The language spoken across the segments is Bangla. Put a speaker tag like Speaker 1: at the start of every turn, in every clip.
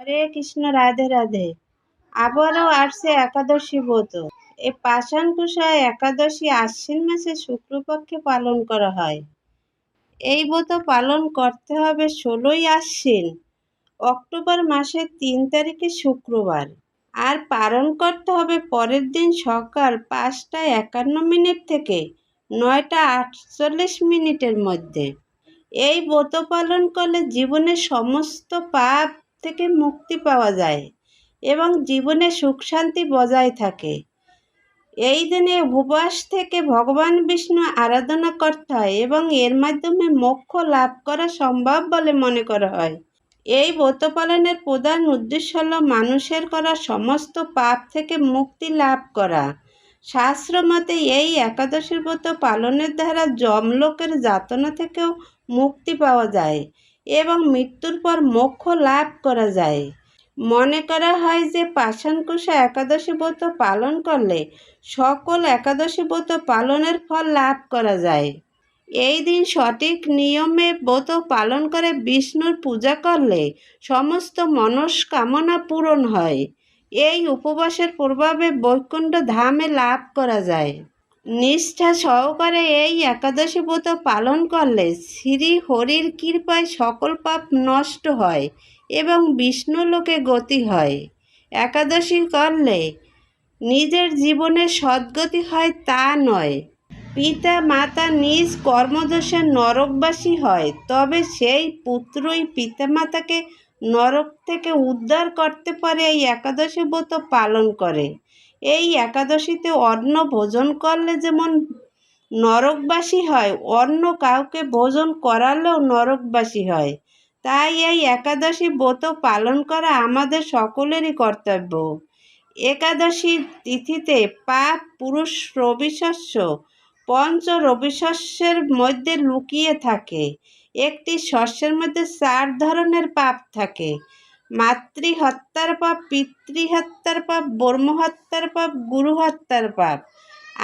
Speaker 1: হরে কৃষ্ণ, রাধে রাধে। আবারও আসছে একাদশী ব্রত। এই পাষাণকুশা একাদশী আশ্বিন মাসে শুক্রপক্ষে পালন করা হয়। এই ব্রত পালন করতে হবে ষোলোই আশ্বিন, অক্টোবর মাসের তিন তারিখে শুক্রবার। আর পালন করতে হবে পরের দিন সকাল পাঁচটা একান্ন মিনিট থেকে নয়টা আটচল্লিশ মিনিটের মধ্যে। এই ব্রত পালন করলে জীবনের সমস্ত পাপ থেকে মুক্তি পাওয়া যায় এবং জীবনে সুখ শান্তি বজায় থাকে। এই দিনে উপবাস থেকে ভগবান বিষ্ণু আরাধনা করতে হয় এবং এর মাধ্যমে মোক্ষ লাভ করা সম্ভব বলে মনে করা হয়। এই ব্রত পালনের প্রধান উদ্দেশ্য হল মানুষের করা সমস্ত পাপ থেকে মুক্তি লাভ করা। শাস্ত্র মতে এই একাদশীর ব্রত পালনের দ্বারা যমলোকের যাতনা থেকেও মুক্তি পাওয়া যায়। এবং মৃত্যুর পর মোক্ষ লাভ করা যায়। মনে করা হয় যে পাষাণকুশা একাদশী ব্রত পালন করলে সকল একাদশী ব্রত পালনের ফল লাভ করা যায়। এই দিন সঠিক নিয়মে ব্রত পালন করে বিষ্ণুর পূজা করলে সমস্ত মনস্কামনা পূরণ হয়। এই উপবাসের প্রভাবে বৈকুণ্ঠ ধামে লাভ করা যায়। নিষ্ঠা সহকারে এই একাদশী ব্রত পালন করলে শ্রী হরির কৃপায় সকল পাপ নষ্ট হয় এবং বিষ্ণু লোকে গতি হয়। একাদশী করলে নিজের জীবনে সদ্গতি হয় তা নয়। পিতা, মাতা নিজ কর্মদোষে নরকবাসী হয়, তবে সেই পুত্রই পিতামাতাকে নরক থেকে উদ্ধার করতে পারে এই একাদশী ব্রত পালন করে। এই একাদশীতে অন্ন ভোজন করলে যেমন নরকবাসী হয়, অন্য কাউকে ভোজন করালেও নরকবাসী হয়। তাই এই একাদশী ব্রত পালন করা আমাদের সকলেরই কর্তব্য। একাদশী তিথিতে পাপ, পুরুষ রবিশস্য, পঞ্চ রবিশস্যের মধ্যে লুকিয়ে থাকে। একটি শস্যের মধ্যে চার ধরনের পাপ থাকে। মাতৃহত্যার পাপ, পিতৃহত্যার পাপ ব্রহ্মহত্যার পাপ গুরু হত্যার পাপ।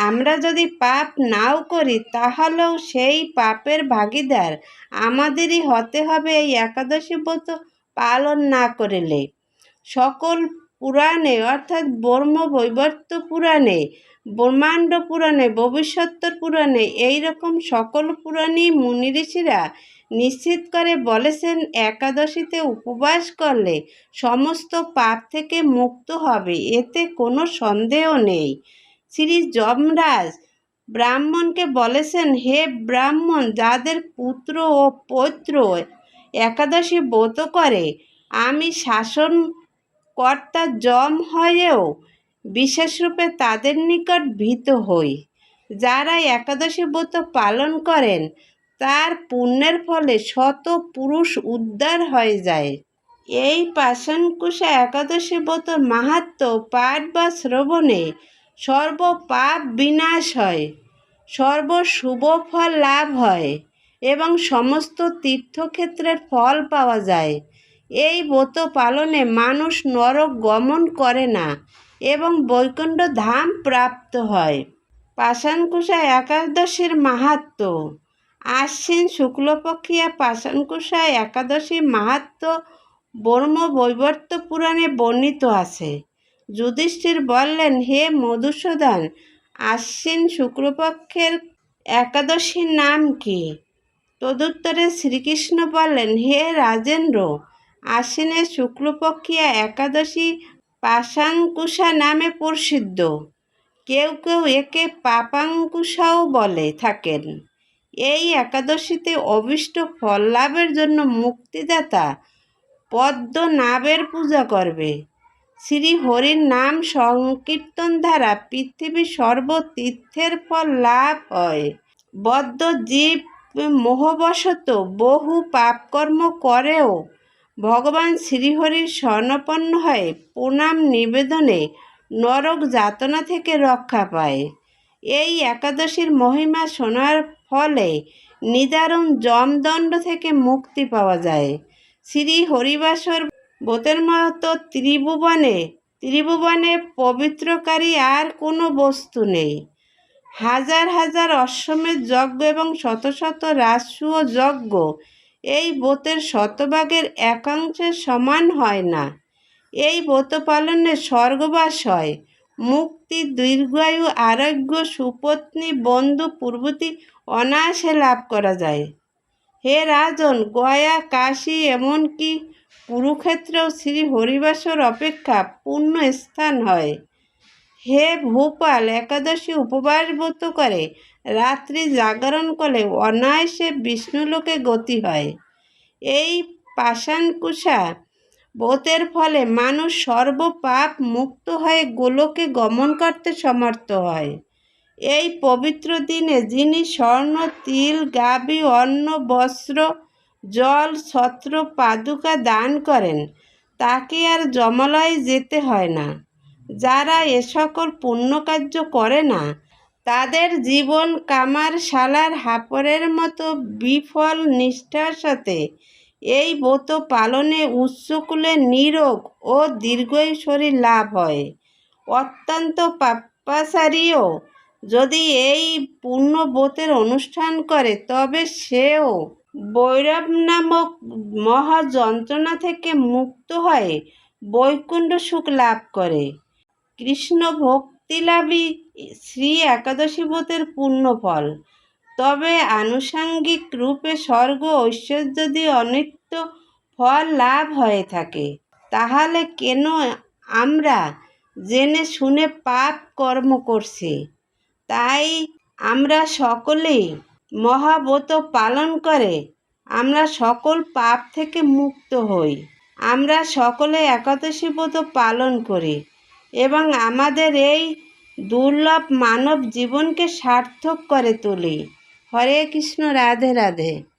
Speaker 1: আমরা যদি পাপ নাও করি, তাহলেও সেই পাপের ভাগিদার আমাদেরই হতে হবে এই একাদশী ব্রত পালন না করিলে। সকল পুরাণে, অর্থাৎ ব্রহ্ম বৈবর্ত পুরাণে ব্রহ্মাণ্ড পুরাণে, ভবিষ্যত্তর পুরাণে এই রকম সকল পুরাণী মুনি ঋষিরা নিশ্চিত করে বলেছেন, একাদশীতে উপবাস করলে সমস্ত পাপ থেকে মুক্ত হবে, এতে কোনো সন্দেহ নেই। শ্রী যমরাজ ব্রাহ্মণকে বলেছেন, হে ব্রাহ্মণ, যাদের পুত্র ও পৌত্র একাদশী ব্রত করে, আমি শাসন কর্তা যম হয়েও বিশেষরূপে তাদের নিকট ভীত হই। যারা একাদশী ব্রত পালন করেন, তার পুণ্যের ফলে শত পুরুষ উদ্ধার হয়ে যায়। এই পাষাণকুশা একাদশী ব্রত মাহাত্ম পাঠ বা শ্রবণে সর্ব পাপ বিনাশ হয় সর্ব শুভ ফল লাভ হয় এবং সমস্ত তীর্থক্ষেত্রের ফল পাওয়া যায়। এই ব্রত পালনে মানুষ নরক গমন করে না। এবং বৈকুণ্ঠ ধাম প্রাপ্ত হয়। পাষাণকুশা একাদশীর মাহাত্ম। আশ্বিন শুক্লপক্ষিয়া পাষাণকুশা একাদশী মাহাত্ম ব্রহ্ম বৈবর্ত পুরাণে বর্ণিত আছে। যুধিষ্ঠির বললেন, হে মধুসূদন, আশ্বিন শুক্লপক্ষের একাদশীর নাম কি? তদুত্তরে শ্রীকৃষ্ণ বললেন, হে রাজেন্দ্র, আশ্বিনের শুক্লপক্ষিয়া একাদশী পাশাঙ্কুশা নামে প্রসিদ্ধ। কেউ কেউ একে পাপাঙ্কুশাও বলে থাকেন। এই একাদশীতে অভিষ্ট ফল লাভের জন্য মুক্তিদাতা পদ্মনাভের পূজা করবে। শ্রী হরির নাম সংকীর্তন দ্বারা পৃথিবীর সর্বতীর্থের ফল লাভ হয়। বদ্ধ জীব মোহবশত বহু পাপকর্ম করেও ভগবান শ্রীহরির স্বর্ণপন্ন হয়ে প্রণাম নিবেদনে নরক যাতনা থেকে রক্ষা পায়। এই একাদশীর মহিমা শোনার ফলে নিদারুণ জমদণ্ড থেকে মুক্তি পাওয়া যায়। শ্রী হরিবাসর বোতের মতো ত্রিভুবনে ত্রিভুবনে পবিত্রকারী আর কোনো বস্তু নেই। হাজার হাজার অশ্বমেধ যজ্ঞ এবং শত শত রাজসূয় যজ্ঞ এই বোতের শতভাগের একাংশের সমান হয় না। এই ব্রত পালনে স্বর্গবাস হয়। মুক্তি, দীর্ঘায়ু, আরোগ্য, সুপত্নী, বন্ধু, প্রভৃতি অনায়াসে লাভ করা যায়। হে রাজন, গয়া, কাশী, এমনকি কুরুক্ষেত্রেও শ্রী হরিবাসর অপেক্ষা পূর্ণ স্থান হয়। হে ভূপাল, একাদশী উপবাস ব্রত করে, রাত্রি জাগরণ করলে অনায়াসে বিষ্ণুলোকে গতি হয়। এই পাষাণকুশা ব্রতের ফলে মানুষ সর্বপাপ মুক্ত হয়ে গোলকে গমন করতে সমর্থ হয়। এই পবিত্র দিনে যিনি স্বর্ণ, তিল গাভী অন্ন, বস্ত্র, জল, ছত্র, পাদুকা দান করেন, তাকে আর জমালয়ে যেতে হয় না। যারা এ সকল পুণ্যকার্য করে না, তাদের জীবন কামার শালার হাপরের মতো বিফল নিষ্ঠার সাথে এই ব্রত পালনে উচ্চকুলে নিরোগ ও দীর্ঘায়ু শরীর লাভ হয়। অত্যন্ত পাপাচারীও যদি এই পূর্ণ ব্রতের অনুষ্ঠান করে, তবে সেও বৈরব নামক মহা যন্ত্রণা থেকে মুক্ত হয়ে বৈকুণ্ঠ সুখ লাভ করে। কৃষ্ণ ভক্তিলাভই শ্রী একাদশী ব্রতের পূর্ণ ফল তবে আনুষাঙ্গিক রূপে স্বর্গ ঐশ্বর্যাদি অনিত্য ফল লাভ হয়ে থাকে। তাহলে কেন আমরা জেনে শুনে পাপ কর্ম করছি? তাই আমরা সকলেই মহাব্রত পালন করে আমরা সকল পাপ থেকে মুক্ত হই। আমরা সকলে একাদশী ব্রত পালন করি। এবং আমাদের এই দুর্লভ মানব জীবনকে সার্থক করে তুলি। হরে কৃষ্ণ রাধে রাধে।